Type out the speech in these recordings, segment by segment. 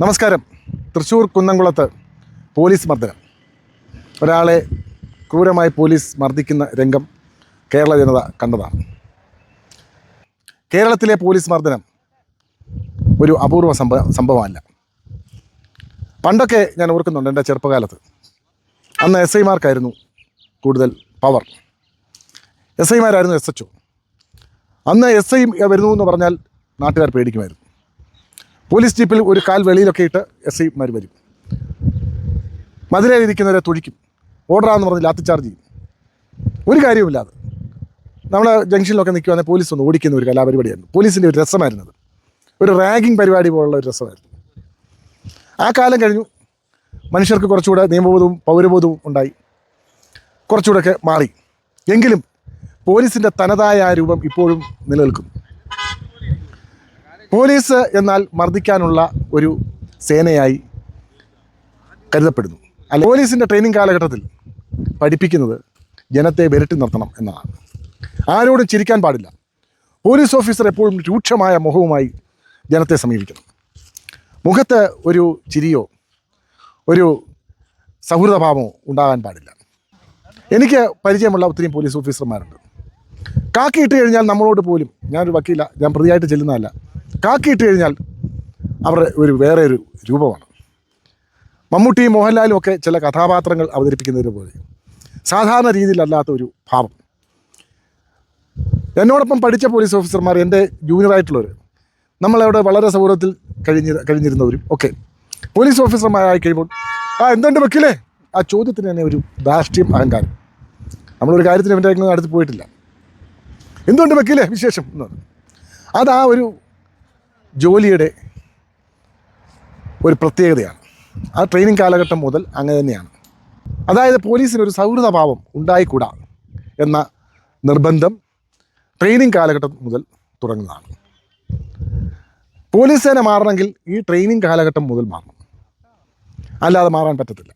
നമസ്കാരം. തൃശ്ശൂർ കുന്നംകുളത്ത് പോലീസ് മർദ്ദനം. ഒരാളെ ക്രൂരമായി പോലീസ് മർദ്ദിക്കുന്ന രംഗം കേരള ജനത കണ്ടതാണ്. കേരളത്തിലെ പോലീസ് മർദ്ദനം ഒരു അപൂർവ സംഭവ സംഭവമല്ല. പണ്ടൊക്കെ ഞാൻ ഓർക്കുന്നുണ്ട് എന്റെ ചെറുപ്പകാലത്ത്. അന്ന് എസ് ഐമാർക്കായിരുന്നു കൂടുതൽ പവർ. എസ് ഐമാരായിരുന്നു എസ് എച്ച് ഒ. അന്ന് എസ് ഐ വരുന്നു എന്ന് പറഞ്ഞാൽ നാട്ടുകാർ പേടിക്കുമായിരുന്നു. പോലീസ് ജീപ്പിൽ ഒരു കാൽ വെളിയിലൊക്കെ ഇട്ട് എസ് ഐമാർ വരും. മധുരയിലിരിക്കുന്നവരെ തുഴിക്കും ഓർഡറാന്ന് പറഞ്ഞ് ലാത്തി ചാർജ് ചെയ്യും. ഒരു കാര്യവുമില്ലാതെ. നമ്മൾ ജംഗ്ഷനിലൊക്കെ നിൽക്കുവാണെങ്കിൽ പോലീസ് ഒന്ന് ഓടിക്കുന്ന ഒരു കലാപരിപാടിയായിരുന്നു. പോലീസിന്റെ ഒരു രസമായിരുന്നത് ഒരു റാഗിങ് പരിപാടി പോലുള്ള ഒരു രസമായിരുന്നു. ആ കാലം കഴിഞ്ഞു. മനുഷ്യർക്ക് കുറച്ചുകൂടെ നിയമബോധവും പൗരബോധവും ഉണ്ടായി. കുറച്ചുകൂടെയൊക്കെ മാറി. എങ്കിലും പോലീസിന്റെ തനതായ ആ രൂപം ഇപ്പോഴും നിലനിൽക്കും പോലീസ് എന്നാൽ മർദ്ദിക്കാനുള്ള ഒരു സേനയായി കരുതപ്പെടുന്നു. അല്ല പോലീസിന്റെ ട്രെയിനിങ് കാലഘട്ടത്തിൽ പഠിപ്പിക്കുന്നത് ജനത്തെ വിരട്ടി നിർത്തണം എന്നാണ് ആരോടും ചിരിക്കാൻ പാടില്ല. പോലീസ് ഓഫീസർ എപ്പോഴും രൂക്ഷമായ മുഖവുമായി ജനത്തെ സമീപിക്കണം മുഖത്ത് ഒരു ചിരിയോ ഒരു സൗഹൃദഭാവമോ ഉണ്ടാകാൻ പാടില്ല. എനിക്ക് പരിചയമുള്ള ഒത്തിരി പോലീസ് ഓഫീസർമാരുണ്ട്. കാക്കി ഇട്ട് കഴിഞ്ഞാൽ നമ്മളോട് പോലും ഞാനൊരു വക്കീല ഞാൻ പ്രതിയായിട്ട് ചെല്ലുന്നതല്ല. കാക്കി ഇട്ട് കഴിഞ്ഞാൽ അവരുടെ ഒരു വേറെ ഒരു രൂപമാണ്. മമ്മൂട്ടിയും മോഹൻലാലും ഒക്കെ ചില കഥാപാത്രങ്ങൾ അവതരിപ്പിക്കുന്നതിന് പോലെ. സാധാരണ രീതിയിലല്ലാത്ത ഒരു ഭാവം. എന്നോടൊപ്പം പഠിച്ച പോലീസ് ഓഫീസർമാർ എന്റെ ജൂനിയറായിട്ടുള്ളവർ നമ്മളവിടെ വളരെ സൗഹൃദത്തിൽ കഴിഞ്ഞി കഴിഞ്ഞിരുന്നവരും ഒക്കെ. പോലീസ് ഓഫീസർമാരായി കഴിയുമ്പോൾ ആ എന്തുണ്ട് വെക്കില്ലേ ആ ചോദ്യത്തിന് തന്നെ ഒരു ധാർഷ്ട്യം അഹങ്കാരം. നമ്മളൊരു കാര്യത്തിന് എന്റെ അടുത്ത് പോയിട്ടില്ല. എന്തുകൊണ്ട് വെക്കില്ലേ വിശേഷം എന്ന് പറഞ്ഞു. ഒരു ജോലിയുടെ ഒരു പ്രത്യേകതയാണ്. ആ ട്രെയിനിങ് കാലഘട്ടം മുതൽ അങ്ങനെ തന്നെയാണ്. അതായത് പോലീസിന് ഒരു സൗഹൃദഭാവം ഉണ്ടായിക്കൂടാ എന്ന നിർബന്ധം ട്രെയിനിങ് കാലഘട്ടം മുതൽ തുടങ്ങുന്നതാണ്. പോലീസ് സേന മാറണമെങ്കിൽ ഈ ട്രെയിനിങ് കാലഘട്ടം മുതൽ മാറണം. അല്ലാതെ മാറാൻ പറ്റത്തില്ല.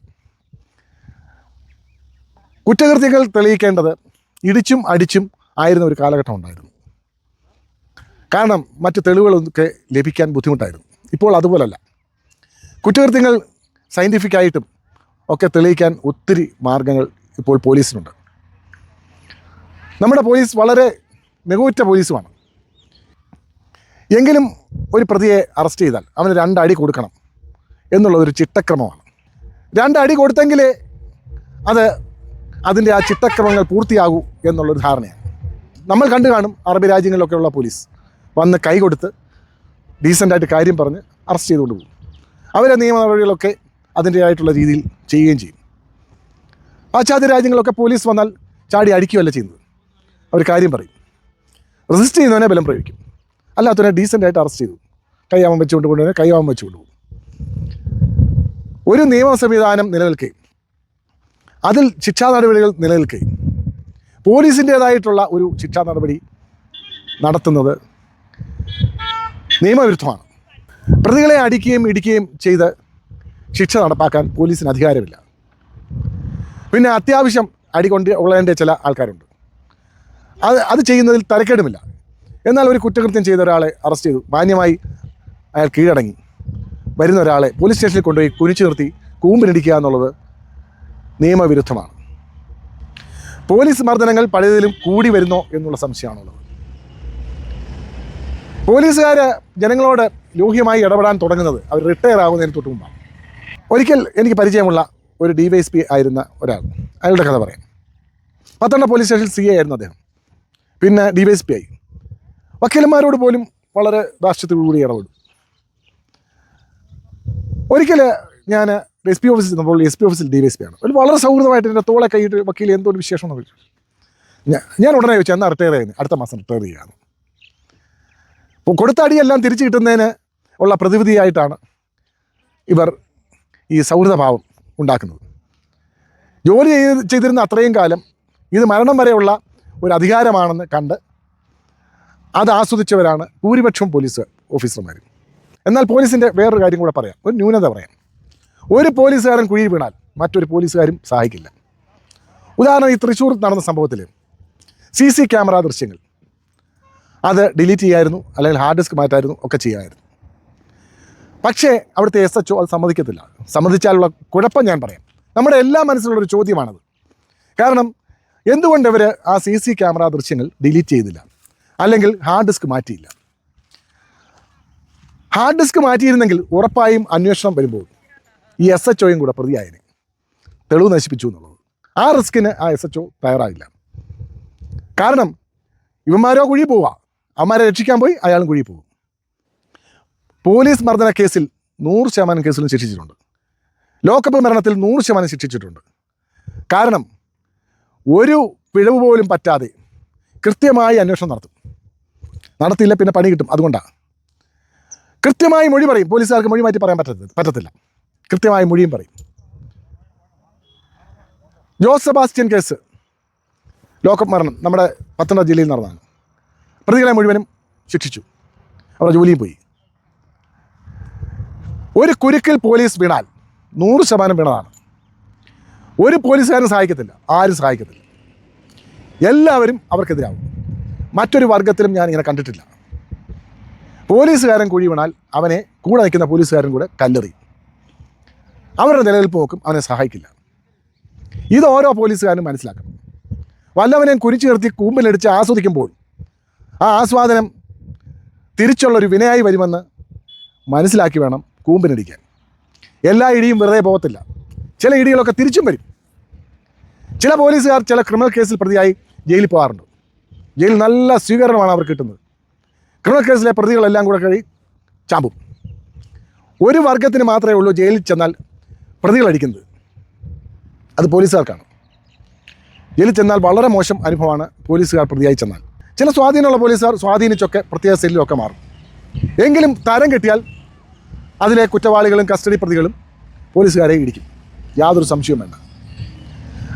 കുറ്റകൃത്യങ്ങൾ തെളിയിക്കേണ്ടത് ഇടിച്ചും അടിച്ചും ആയിരുന്ന ഒരു കാലഘട്ടം ഉണ്ടായിരുന്നു. കാരണം മറ്റ് തെളിവുകളൊക്കെ ലഭിക്കാൻ ബുദ്ധിമുട്ടായിരുന്നു. ഇപ്പോൾ അതുപോലല്ല. കുറ്റകൃത്യങ്ങൾ സയന്റിഫിക്കായിട്ടും ഒക്കെ തെളിയിക്കാൻ ഒത്തിരി മാർഗങ്ങൾ ഇപ്പോൾ പോലീസിനുണ്ട്. നമ്മുടെ പോലീസ് വളരെ മികവുറ്റ പോലീസുമാണ്. എങ്കിലും ഒരു പ്രതിയെ അറസ്റ്റ് ചെയ്താൽ അവന് രണ്ടടി കൊടുക്കണം എന്നുള്ളതൊരു ചിട്ടക്രമമാണ്. രണ്ടടി കൊടുത്തെങ്കിലേ അത് അതിന്റെ ആ ചിട്ടക്രമങ്ങൾ പൂർത്തിയാകൂ എന്നുള്ളൊരു ധാരണയാണ്. നമ്മൾ കണ്ടു കാണും അറബി രാജ്യങ്ങളിലൊക്കെയുള്ള പോലീസ്. വന്ന് കൈ കൊടുത്ത് ഡീസന്റായിട്ട് കാര്യം പറഞ്ഞ് അറസ്റ്റ് ചെയ്തുകൊണ്ട് പോകും. അവരെ നിയമ നടപടികളൊക്കെ അതിന്റെതായിട്ടുള്ള രീതിയിൽ ചെയ്യുകയും ചെയ്യും. പാശ്ചാത്യ രാജ്യങ്ങളൊക്കെ പോലീസ് വന്നാൽ ചാടി അടിക്കുകയല്ല ചെയ്യുന്നത്. അവർ കാര്യം പറയും. റെസിസ്റ്റ് ചെയ്യുന്നവനെ ബലം പ്രയോഗിക്കും. അല്ലാത്തവനെ ഡീസന്റായിട്ട് അറസ്റ്റ് ചെയ്തു. കൈയാമം വെച്ചുകൊണ്ട് കൊണ്ടുവന്നെ കൈയാമം വെച്ചുകൊണ്ട് പോകും. ഒരു നിയമ സംവിധാനം നിലനിൽക്കുകയും അതിൽ ശിക്ഷാ നടപടികൾ നിലനിൽക്കുകയും പോലീസിന്റേതായിട്ടുള്ള ഒരു ശിക്ഷാ നടപടി നടത്തുന്നത് നിയമവിരുദ്ധമാണ്. പ്രതികളെ അടിക്കുകയും ഇടിക്കുകയും ചെയ്ത് ശിക്ഷ നടപ്പാക്കാൻ പോലീസിന് അധികാരമില്ല. പിന്നെ അത്യാവശ്യം അടികൊണ്ട് ഉള്ളതിന്റെ ചില ആൾക്കാരുണ്ട്. അത് അത് ചെയ്യുന്നതിൽ തരക്കേടുമില്ല എന്നാൽ ഒരു കുറ്റകൃത്യം ചെയ്ത ഒരാളെ അറസ്റ്റ് ചെയ്തു. മാന്യമായി അയാൾ കീഴടങ്ങി. വരുന്ന ഒരാളെ പോലീസ് സ്റ്റേഷനിൽ കൊണ്ടുപോയി കുനിച്ചു നിർത്തി കൂമ്പിനിടിക്കുക എന്നുള്ളത് നിയമവിരുദ്ധമാണ്. പോലീസ് മർദ്ദനങ്ങൾ പഴയതിലും കൂടി വരുന്നോ എന്നുള്ള സംശയമാണുള്ളത്. പോലീസുകാർ ജനങ്ങളോട് ലൂഹ്യമായി ഇടപെടാൻ തുടങ്ങുന്നത് അവർ റിട്ടയർ ആകുന്നതിന് തൊട്ട് മുമ്പാണ്. ഒരിക്കൽ എനിക്ക് പരിചയമുള്ള ഒരു ഡി വൈ എസ് പി ആയിരുന്ന ഒരാൾ. അയാളുടെ കഥ പറയാം. പത്തണ്ണ പോലീസ് സ്റ്റേഷൻ സി എ ആയിരുന്നു അദ്ദേഹം. പിന്നെ ഡി വൈ എസ് പി ആയി. വക്കീലന്മാരോട് പോലും വളരെ ദാർഷ്ട്യത്തോടുകൂടി ഇടപെടും ഒരിക്കൽ ഞാൻ എസ് പി ഓഫീസിൽ നമ്മൾ എസ് പി ഓഫീസിൽ ഡി വൈ എസ് പി ആണ്. ഒരു വളരെ സൗഹൃദമായിട്ട് എന്റെ തോളെ കൈയിട്ട് വക്കീൽ എന്തോ ഒരു വിശേഷം എന്ന് ചോദിച്ചു ഞാൻ ഉടനെ ചോദിച്ചു എന്നാൽ റിട്ടയർ ചെയ്യുന്നത് അടുത്ത മാസം റിട്ടയർ അപ്പോൾ കൊടുത്ത അടിയെല്ലാം തിരിച്ചു കിട്ടുന്നതിന് ഉള്ള പ്രതിവിധിയായിട്ടാണ് ഇവർ ഈ സൗഹൃദഭാവം ഉണ്ടാക്കുന്നത്. ജോലി ചെയ്ത് ചെയ്തിരുന്ന അത്രയും കാലം ഇത് മരണം വരെയുള്ള ഒരു അധികാരമാണെന്ന് കണ്ട് അത് ആസ്വദിച്ചവരാണ് ഭൂരിപക്ഷം പോലീസ് ഓഫീസർമാർ എന്നാൽ പോലീസിന്റെ വേറൊരു കാര്യം കൂടെ പറയാം. ഒരു ന്യൂനത പറയാം. ഒരു പോലീസുകാരൻ കുഴി വീണാൽ മറ്റൊരു പോലീസുകാരും സഹായിക്കില്ല. ഉദാഹരണം ഈ തൃശ്ശൂർ നടന്ന സംഭവത്തിൽ സി സി ക്യാമറ ദൃശ്യങ്ങൾ. അത് ഡിലീറ്റ് ചെയ്യായിരുന്നു അല്ലെങ്കിൽ ഹാർഡ് ഡിസ്ക് മാറ്റായിരുന്നു ഒക്കെ ചെയ്യാമായിരുന്നു പക്ഷേ അവിടുത്തെ എസ് എച്ച് അത് സമ്മതിക്കത്തില്ല. സമ്മതിച്ചാലുള്ള കുഴപ്പം ഞാൻ പറയാം. നമ്മുടെ എല്ലാ മനസ്സിലുള്ളൊരു ചോദ്യമാണത്. കാരണം എന്തുകൊണ്ട് ഇവർ ആ സി സി ക്യാമറ ദൃശ്യങ്ങൾ ഡിലീറ്റ് ചെയ്തില്ല? അല്ലെങ്കിൽ ഹാർഡ് ഡിസ്ക് മാറ്റിയില്ല? ഹാർഡ് ഡിസ്ക് മാറ്റിയിരുന്നെങ്കിൽ ഉറപ്പായും അന്വേഷണം വരുമ്പോൾ ഈ എസ് എച്ച് ഒയും കൂടെ പ്രതിയായനെ. തെളിവ് നശിപ്പിച്ചു എന്നുള്ളത്. ആ റിസ്കിന് ആ എസ് എച്ച് ഒ തയ്യാറായില്ല. കാരണം ഇവന്മാരോ കുഴി പോവാ. അവന്മാരെ രക്ഷിക്കാൻ പോയി അയാളും കുഴി പോകും. പോലീസ് മർദ്ദന കേസിൽ നൂറ് ശതമാനം കേസിലും ശിക്ഷിച്ചിട്ടുണ്ട്. ലോക്കപ്പ് മരണത്തിൽ നൂറ് ശതമാനം ശിക്ഷിച്ചിട്ടുണ്ട്. കാരണം ഒരു പിഴവ് പോലും പറ്റാതെ കൃത്യമായി അന്വേഷണം നടത്തും. നടത്തിയില്ല പിന്നെ പണി കിട്ടും. അതുകൊണ്ടാണ് കൃത്യമായി മൊഴി പറയും. പോലീസുകാർക്ക് മൊഴി മാറ്റി പറയാൻ പറ്റത്തില്ല പറ്റത്തില്ല. കൃത്യമായി മൊഴിയും പറയും. Jose Sebastian case. ലോക്കപ്പ് മരണം നമ്മുടെ പത്തനംതിട്ട ജില്ലയിൽ നടന്നതാണ്. പ്രതികളെ മുഴുവനും ശിക്ഷിച്ചു. അവർ ജോലിയും പോയി. ഒരു കുരുക്കിൽ പോലീസ് വീണാൽ നൂറ് ശതമാനം വീണതാണ്. ഒരു പോലീസുകാരനും സഹായിക്കത്തില്ല. ആരും സഹായിക്കത്തില്ല. എല്ലാവരും അവർക്കെതിരാകും മറ്റൊരു വർഗത്തിലും ഞാൻ ഇങ്ങനെ കണ്ടിട്ടില്ല. പോലീസുകാരൻ കുഴി വീണാൽ അവനെ കൂടെ നിൽക്കുന്ന പോലീസുകാരൻ കൂടെ കല്ലെറിയും. അവരുടെ നിലനിൽപ്പ് നോക്കും അവനെ സഹായിക്കില്ല. ഇത് ഓരോ പോലീസുകാരനും മനസ്സിലാക്കണം. വല്ലവനെയും കുരിച്ചു നിർത്തി കൂമ്പിലടിച്ച് ആസ്വദിക്കുമ്പോൾ ആ ആസ്വാദനം തിരിച്ചുള്ളൊരു വിനയായി വരുമെന്ന് മനസ്സിലാക്കി വേണം കൂമ്പിനടിക്കാൻ. എല്ലാ ഇടിയും വെറുതെ പോകത്തില്ല. ചില ഇടികളൊക്കെ തിരിച്ചും വരും. ചില പോലീസുകാർ ചില ക്രിമിനൽ കേസിൽ പ്രതിയായി ജയിലിൽ പോകാറുണ്ട്. ജയിലിൽ നല്ല സ്വീകരണമാണ് അവർ കിട്ടുന്നത്. ക്രിമിനൽ കേസിലെ പ്രതികളെല്ലാം കൂടെ കഴി ചാമ്പും. ഒരു വർഗത്തിന് മാത്രമേ ഉള്ളൂ ജയിലിൽ ചെന്നാൽ പ്രതികളടിക്കുന്നത്. അത് പോലീസുകാർക്കാണ്. ജയിലിൽ ചെന്നാൽ വളരെ മോശം അനുഭവമാണ് പോലീസുകാർ പ്രതിയായി ചെന്നാൽ. ചില സ്വാധീനമുള്ള പോലീസുകാർ സ്വാധീനിച്ചൊക്കെ പ്രത്യേക സെല്ലിലൊക്കെ മാറും. എങ്കിലും തരം കിട്ടിയാൽ അതിലെ കുറ്റവാളികളും കസ്റ്റഡി പ്രതികളും പോലീസുകാരെ ഇടിക്കും. യാതൊരു സംശയവും വേണ്ട.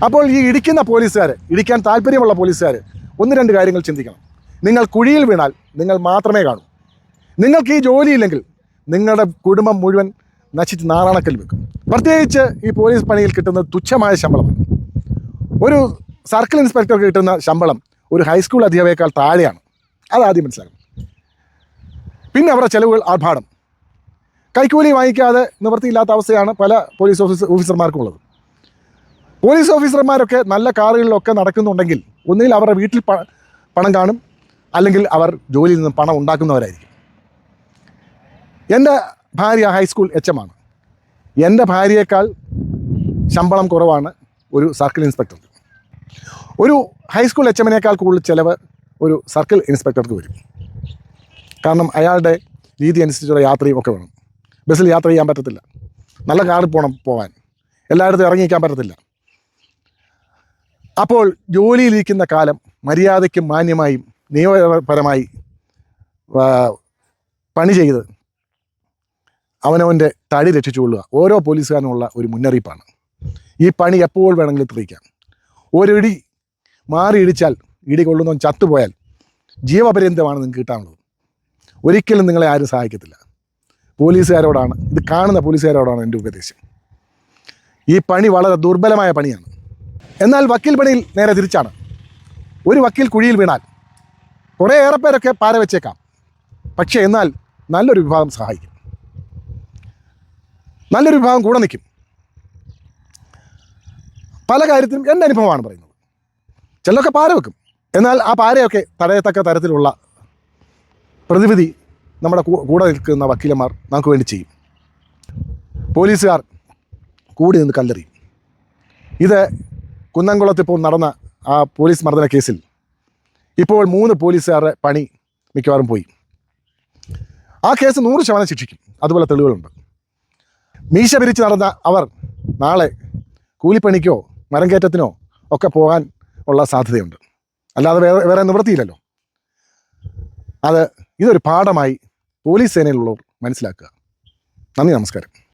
അപ്പോൾ ഈ ഇടിക്കുന്ന പോലീസുകാരെ ഇടിക്കാൻ താല്പര്യമുള്ള പോലീസുകാർ ഒന്ന് രണ്ട് കാര്യങ്ങൾ ചിന്തിക്കണം. നിങ്ങൾ കുഴിയിൽ വീണാൽ നിങ്ങൾ മാത്രമേ കാണൂ. നിങ്ങൾക്ക് ഈ ജോലിയില്ലെങ്കിൽ നിങ്ങളുടെ കുടുംബം മുഴുവൻ നശിച്ച് നാറാണക്കൽ വെക്കും. പ്രത്യേകിച്ച് ഈ പോലീസ് പണിയിൽ കിട്ടുന്ന തുച്ഛമായ ശമ്പളം. ഒരു സർക്കിൾ ഇൻസ്പെക്ടർക്ക് കിട്ടുന്ന ശമ്പളം ഒരു ഹൈസ്കൂൾ അധ്യാപകയേക്കാൾ താഴെയാണ്. അതാദ്യം മനസ്സിലാക്കണം. പിന്നെ അവരുടെ ചിലവുകൾ ആർഭാടം. കൈക്കൂലി വാങ്ങിക്കാതെ നിവൃത്തിയില്ലാത്ത അവസ്ഥയാണ് പല പോലീസ് ഓഫീസർ ഓഫീസർമാർക്കും ഉള്ളത്. പോലീസ് ഓഫീസർമാരൊക്കെ നല്ല കാറുകളിലൊക്കെ നടക്കുന്നുണ്ടെങ്കിൽ ഒന്നുകിൽ അവരുടെ വീട്ടിൽ പണം കാണും അല്ലെങ്കിൽ അവർ ജോലിയിൽ നിന്ന് പണം ഉണ്ടാക്കുന്നവരായിരിക്കും. എന്റെ ഭാര്യ ഹൈസ്കൂൾ എച്ച് എം ആണ്. എന്റെ ഭാര്യയേക്കാൾ ശമ്പളം കുറവാണ് ഒരു സർക്കിൾ ഇൻസ്പെക്ടർക്ക് ഒരു ഹൈസ്കൂൾ എച്ച് എമ്മിനേക്കാൾ കൂടുതൽ ചിലവ് ഒരു സർക്കിൾ ഇൻസ്പെക്ടർക്ക് വരും. കാരണം അയാളുടെ രീതി അനുസരിച്ചുള്ള യാത്രയും ഒക്കെ വേണം. ബസ്സിൽ യാത്ര ചെയ്യാൻ പറ്റത്തില്ല. നല്ല കാറിൽ പോകണം പോകാൻ എല്ലായിടത്തും ഇറങ്ങിക്കാൻ പറ്റത്തില്ല. അപ്പോൾ ജോലിയിലിരിക്കുന്ന കാലം മര്യാദയ്ക്കും മാന്യമായും നിയമപരമായി പണി ചെയ്ത് അവനവന്റെ തടി രക്ഷിച്ചുകൊള്ളുക ഓരോ പോലീസുകാരനുമുള്ള ഒരു മുന്നറിയിപ്പാണ്. ഈ പണി എപ്പോൾ വേണമെങ്കിലും തെളിയിക്കാം. ഒരിടി മാറി ഇടിച്ചാൽ ഇടി കൊള്ളുന്നവൻ ചത്തുപോയാൽ ജീവപര്യന്തമാണ് നിങ്ങൾക്ക് കിട്ടാനുള്ളത്. ഒരിക്കലും നിങ്ങളെ ആരും സഹായിക്കത്തില്ല. പോലീസുകാരോടാണ് ഇത് കാണുന്ന പോലീസുകാരോടാണ് എന്റെ ഉപദേശം. ഈ പണി വളരെ ദുർബലമായ പണിയാണ്. എന്നാൽ വക്കീൽ പണിയിൽ നേരെ തിരിച്ചാണ്. ഒരു വക്കീൽ കുഴിയിൽ വീണാൽ കുറേ ഏറെ പേരൊക്കെ പാര വെച്ചേക്കാം. പക്ഷേ എന്നാൽ നല്ലൊരു വിഭാഗം സഹായിക്കും. നല്ലൊരു വിഭാഗം കൂടെ നിൽക്കും. പല കാര്യത്തിലും എന്റെ അനുഭവമാണ് പറയുന്നത്. ചിലരൊക്കെ പാര വെക്കും. എന്നാൽ ആ പാരയൊക്കെ തടയത്തക്ക തരത്തിലുള്ള പ്രതിവിധി നമ്മുടെ കൂടെ നിൽക്കുന്ന വക്കീലന്മാർ നമുക്ക് വേണ്ടി ചെയ്യും. പോലീസുകാർ കൂടി നിന്ന് കല്ലെറിയും. ഇത് കുന്നംകുളത്ത് ഇപ്പോൾ നടന്ന ആ പോലീസ് മർദ്ദന കേസിൽ ഇപ്പോൾ മൂന്ന് പോലീസുകാരുടെ പണി മിക്കവാറും പോയി. ആ കേസ് നൂറ് ശതമാനം ശിക്ഷിക്കും. അതുപോലെ തെളിവുകളുണ്ട്. മീശ പിരിച്ച് നടന്ന അവർ നാളെ കൂലിപ്പണിക്കോ മരം കയറ്റത്തിനോ ഒക്കെ പോകാൻ ഉള്ള സാധ്യതയുണ്ട്. അല്ലാതെ വേറെ വേറെ നിവൃത്തിയില്ലല്ലോ. അത് ഇതൊരു പാഠമായി പോലീസ് സേനയിലുള്ളവർ മനസ്സിലാക്കുക. നന്ദി നമസ്കാരം.